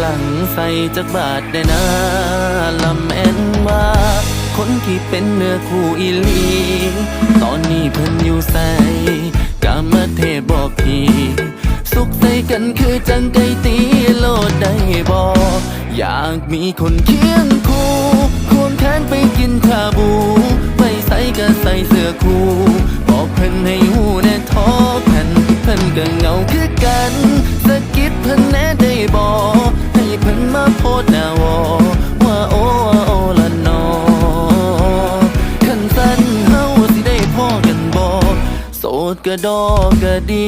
หลังใส่จักบาทได้นะลำแอนว่าคนที่เป็นเนื้อคู่อีลี ตอนนี้เพิ่นอยู่ใส่กามาเทบอกทีสุขใส่กันคือจังไกตีโลดได้บอกอยากมีคนเคียงคู่ควงแขนไปกินชาบูไปใส่ก็ใส่เสื้อคู่ บอกเพิ่นให้หูแน่ทอแผ่นเพิ่นก็เงา ดนาวอว่าโอ้ว่าโอละนอขันสั้นเฮาสิได้พ่อกันบ่โสดก็ดอกก็ดี